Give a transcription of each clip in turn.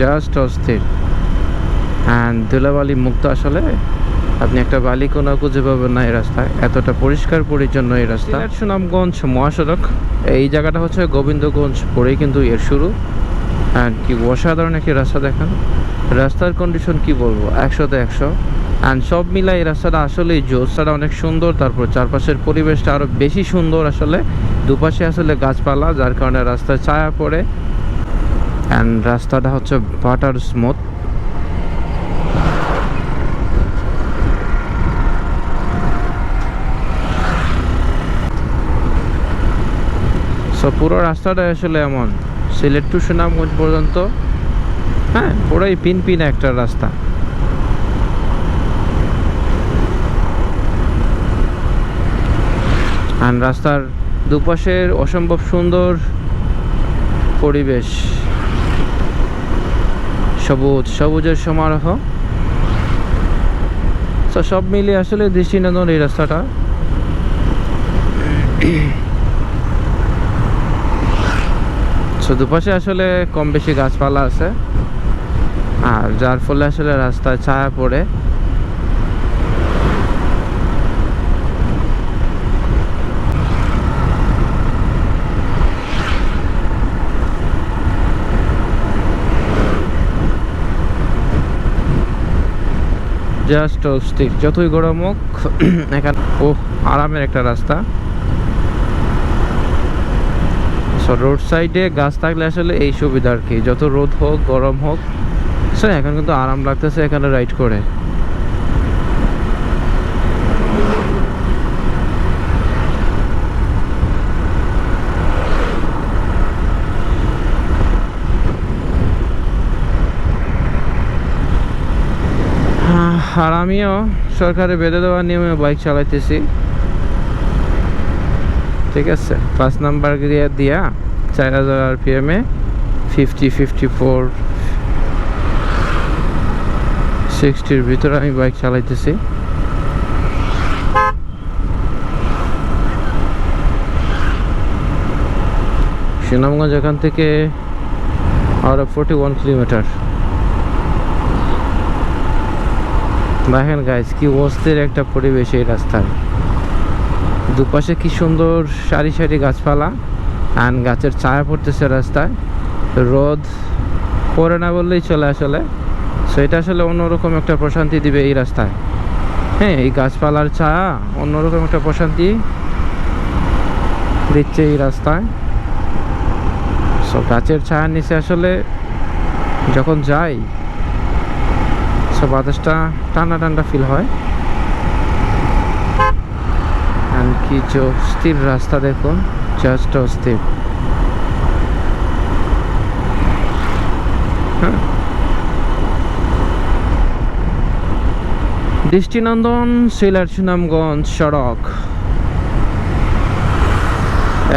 Just অস্থির। And ধুলাবালি মুক্ত আসলে আপনি একটা বালি কোনো খুঁজে পাবেন না এই রাস্তায়। এতটা পরিষ্কার পরিচ্ছন্ন এই রাস্তা। সুনামগঞ্জ মহাসড়ক। এই জায়গাটা হচ্ছে গোবিন্দগঞ্জ পরেই কিন্তু এর শুরু। অ্যান্ড কি অসাধারণ একটি রাস্তা দেখেন। রাস্তার কন্ডিশন কি বলব? একশোতে একশো। অ্যান্ড সব মিলাই এই রাস্তাটা আসলেই রাস্তাটা অনেক সুন্দর। তারপর চারপাশের পরিবেশটা আরও বেশি সুন্দর আসলে। দুপাশে আসলে গাছপালা যার কারণে রাস্তায় ছায়া পড়ে। অ্যান্ড রাস্তাটা হচ্ছে বাটার স্মুথ। সো পুরো রাস্তাটা আসলে এমন। সিলেট টু সুনামগঞ্জ পর্যন্ত। হ্যাঁ পুরোই পিন পিন একটা রাস্তা। আর রাস্তার দুপাশের অসম্ভব সুন্দর পরিবেশ। সবুজ, সবুজের সমারোহ। তো সব মিলিয়ে আসলে দৃষ্টিনন্দন এই রাস্তাটা। দুপাশে আসলে কম বেশি গাছপালা আছে। আর যার ফলে আসলে রাস্তায় ছায়া পড়ে। জাস্ট অস্থির যতই গরম হোক, এখানে ও আরামের একটা রাস্তা। সো রোড সাইডে গাছ থাকলে আসলে এই সুবিধা আর কি। যত রোদ হোক, গরম হোক, সো এখন কিন্তু আরাম লাগতেছে এখানে রাইড করে। আর আমিও সরকারে বেঁধে দেওয়ার নিয়মে বাইক চালাইতেছি। ঠিক আছে, পাঁচ নাম্বার গিয়ার দিয়া চার হাজার আর পি এমে ফিফটি ফিফটি ফোর সিক্সটির ভিতরে আমি বাইক চালাইতেছি। সুনামগঞ্জ এখান থেকে আর ফোর্টি ওয়ান কিলোমিটার দেখেন গাইজ কি অস্থির একটা পরিবেশ এই রাস্তায়। দুপাশে কি সুন্দর সারি সারি গাছপালা আর গাছের ছায়া পড়তেছে রাস্তায়। রোদ পড়ে না বললেই চলে আসলে। সেটা আসলে অন্যরকম একটা প্রশান্তি দিবে এই রাস্তায়। হ্যাঁ এই গাছপালার ছায়া অন্যরকম একটা প্রশান্তি দিচ্ছে এই রাস্তায়। সো গাছের ছায়ার নিচে আসলে যখন যাই সো বাতাসটা ঠান্ডা ঠান্ডা ফিল হয়। কি যে অস্থির রাস্তা দেখুন জাস্ট অস্থির। হ্যাঁ। দৃষ্টিনন্দন সিলেট সুনামগঞ্জ সড়ক।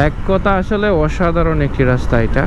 এক কথা আসলে অসাধারণ একটি রাস্তা এটা।